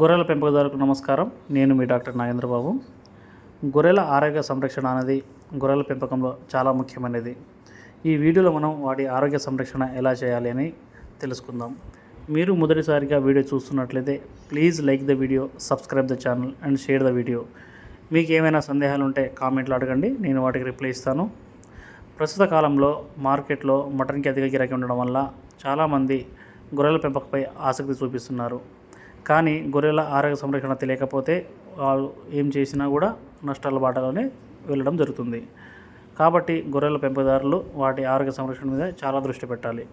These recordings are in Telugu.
గొర్రెల పెంపకదారులకు నమస్కారం. నేను మీ డాక్టర్ నాగేంద్రబాబు. గొర్రెల ఆరోగ్య సంరక్షణ అనేది గొర్రెల పెంపకంలో చాలా ముఖ్యమైనది. ఈ వీడియోలో మనం వాటి ఆరోగ్య సంరక్షణ ఎలా చేయాలి అని తెలుసుకుందాం. మీరు మొదటిసారిగా వీడియో చూస్తున్నట్లయితే please like the video subscribe the channel and share the video. మీకు ఏమైనా సందేహాలు ఉంటే కామెంట్లో అడగండి నేను వాటికి రిప్లై ఇస్తాను. ప్రస్తుత కాలంలో మార్కెట్లో మటన్కి అధిక గిరాకీ ఉండడం వల్ల చాలామంది గొర్రెల పెంపకంపై ఆసక్తి చూపిస్తున్నారు. కానీ గొర్రెల ఆరోగ్య సంరక్షణ తెలియకపోతే వాళ్ళు ఏం చేసినా కూడా నష్టాల బాటలోనే వెళ్ళడం జరుగుతుంది. కాబట్టి గొర్రెల పెంపుదారులు వాటి ఆరోగ్య సంరక్షణ మీద చాలా దృష్టి పెట్టాలి.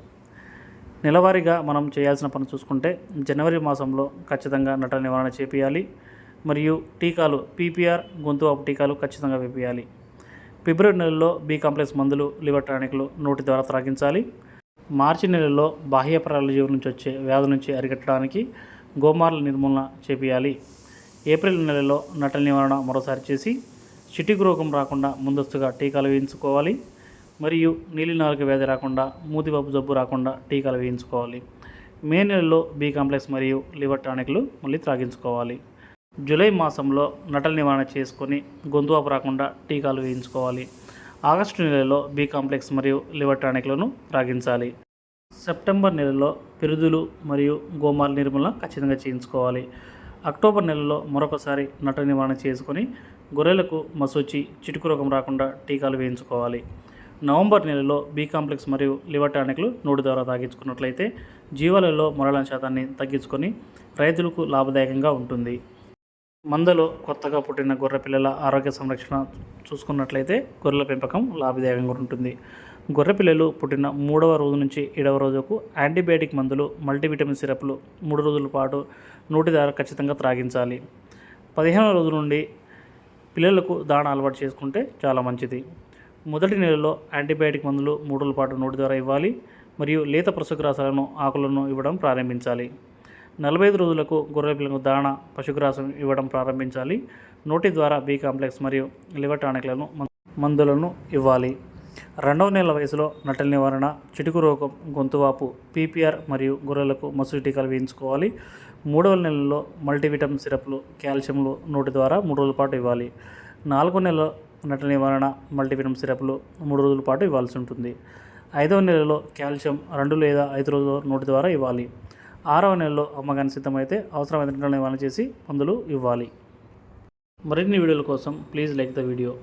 నెలవారీగా మనం చేయాల్సిన పని చూసుకుంటే జనవరి మాసంలో ఖచ్చితంగా నట నివారణ చేపియాలి. మరియు టీకాలు పీపీఆర్ గొంతు వాపు టీకాలు ఖచ్చితంగా వేపియాలి. ఫిబ్రవరి నెలలో బి కాంప్లెక్స్ మందులు లివర్ టానిక్లు నోటి ద్వారా త్రాగించాలి. మార్చి నెలలో బాహ్య పరాలజీవి నుంచి వచ్చే వ్యాధుల నుంచి అరికట్టడానికి గోమార్ల నిర్మూలన చేపియాలి. ఏప్రిల్ నెలలో నటల నివారణ మరోసారి చేసి చిటికు రోగం రాకుండా ముందస్తుగా టీకాలు వేయించుకోవాలి. మరియు నీలి నాలుక వ్యాధి రాకుండా మూతిబాబు జబ్బు రాకుండా టీకాలు వేయించుకోవాలి. మే నెలలో బి కాంప్లెక్స్ మరియు లివర్ టానిక్లు మళ్ళీ త్రాగించుకోవాలి. జూలై మాసంలో నటల నివారణ చేసుకొని గొంతువాపు రాకుండా టీకాలు వేయించుకోవాలి. ఆగస్టు నెలలో బి కాంప్లెక్స్ మరియు లివర్ టానిక్లను త్రాగించాలి. సెప్టెంబర్ నెలలో పిరుదులు మరియు గోమాల నిర్మూలన ఖచ్చితంగా చేయించుకోవాలి. అక్టోబర్ నెలలో మరొకసారి నట నివారణ చేసుకొని గొర్రెలకు మసూచి చిటుకు రోగం రాకుండా టీకాలు వేయించుకోవాలి. నవంబర్ నెలలో బి కాంప్లెక్స్ మరియు లివర్ టానిక్లు నోటి ద్వారా తాగించుకున్నట్లయితే జీవాలలో మరణాల శాతాన్ని తగ్గించుకొని రైతులకు లాభదాయకంగా ఉంటుంది. మందలో కొత్తగా పుట్టిన గొర్రె పిల్లల ఆరోగ్య సంరక్షణ చూసుకున్నట్లయితే గొర్రెల పెంపకం లాభదాయకంగా ఉంటుంది. గొర్రె పిల్లలు పుట్టిన మూడవ రోజు నుంచి ఏడవ రోజుకు యాంటీబయాటిక్ మందులు మల్టీవిటమిన్ సిరప్లు మూడు రోజుల పాటు నోటి ద్వారా ఖచ్చితంగా త్రాగించాలి. పదిహేను రోజుల నుండి పిల్లలకు దాణ అలవాటు చేసుకుంటే చాలా మంచిది. మొదటి నెలలో యాంటీబయాటిక్ మందులు మూడు రోజుల పాటు నోటి ద్వారా ఇవ్వాలి మరియు లేత పశుగ్రాసాలను ఆకులను ఇవ్వడం ప్రారంభించాలి. నలభై ఐదు రోజులకు గొర్రె పిల్లలకు దాణ పశుగ్రాసం ఇవ్వడం ప్రారంభించాలి. నోటి ద్వారా బి కాంప్లెక్స్ మరియు లివర్ టానిక్లను మందులను ఇవ్వాలి. రెండవ నెల వయసులో నటల నివారణ చిటుకు రోగం గొంతువాపు పీపీఆర్ మరియు గొర్రెలకు మసూరి టీకాలు వేయించుకోవాలి. మూడవ నెలలో మల్టీవిటమిన్ సిరప్లు కాల్షియంలు నోటి ద్వారా మూడు రోజుల పాటు ఇవ్వాలి. నాలుగో నెలలో నటల నివారణ మల్టీవిటమిన్ సిరప్లు మూడు రోజుల పాటు ఇవ్వాల్సి ఉంటుంది. ఐదవ నెలలో కాల్షియం రెండు లేదా ఐదు రోజుల నోటి ద్వారా ఇవ్వాలి. ఆరవ నెలలో అమ్మగాని సిద్ధమైతే అవసరమైన నివారణ చేసి మందులు ఇవ్వాలి. మరిన్ని వీడియోల కోసం ప్లీజ్ లైక్ ద వీడియో.